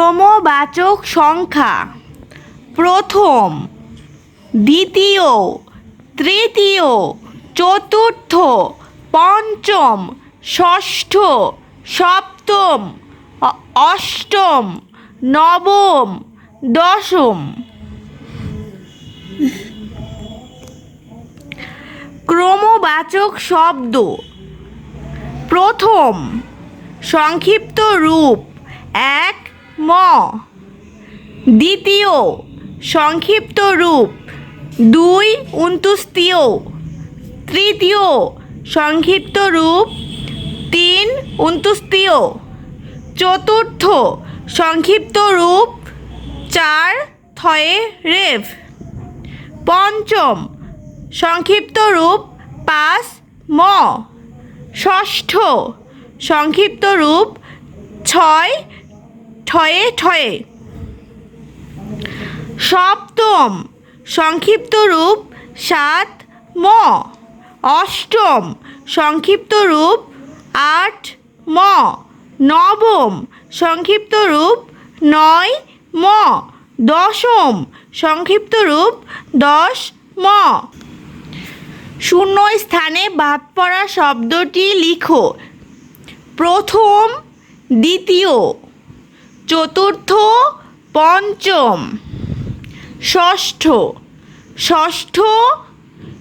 ক্রমবাচক সংখ্যা। প্রথম, দ্বিতীয়, তৃতীয়, চতুর্থ, পঞ্চম, ষষ্ঠ, সপ্তম অষ্টম, নবম, দশম। ক্রমবাচক শব্দ। প্রথম, সংক্ষিপ্ত রূপ এক ম। দ্বিতীয়, সংক্ষিপ্ত রূপ। দুই উন্তুস্তীয় তৃতীয়, সংক্ষিপ্ত রূপ। তিন উন্তুস্তীয় চতুর্থ, সংক্ষিপ্ত রূপ। চার, থয়ে রেভ। পঞ্চম, সংক্ষিপ্ত রূপ পাঁচ ম। ষষ্ঠ, সংক্ষিপ্ত রূপ ছয় ঠয়ে ঠয়ে। সপ্তম, সংক্ষিপ্ত রূপ সাত, ম। অষ্টম, সংক্ষিপ্ত রূপ আট, ম। নবম, সংক্ষিপ্ত রূপ নয়, ম। দশম, সংক্ষিপ্ত রূপ দশ, ম। শূন্য স্থানে বাদ পড়া শব্দটি লিখো। প্রথম, দ্বিতীয়। চতুর্থ, পঞ্চম, ষষ্ঠ ষষ্ঠ,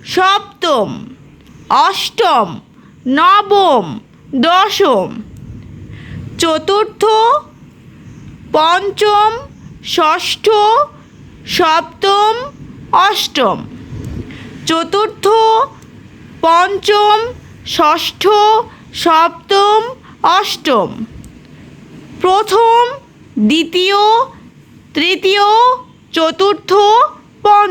সপ্তম, অষ্টম, নবম, দশম, চতুর্থ, পঞ্চম, ষষ্ঠ, সপ্তম, অষ্টম, চতুর্থ, পঞ্চম, ষষ্ঠ, সপ্তম, অষ্টম, প্রথম দ্বিতীয় তৃতীয় চতুর্থ পঞ্চম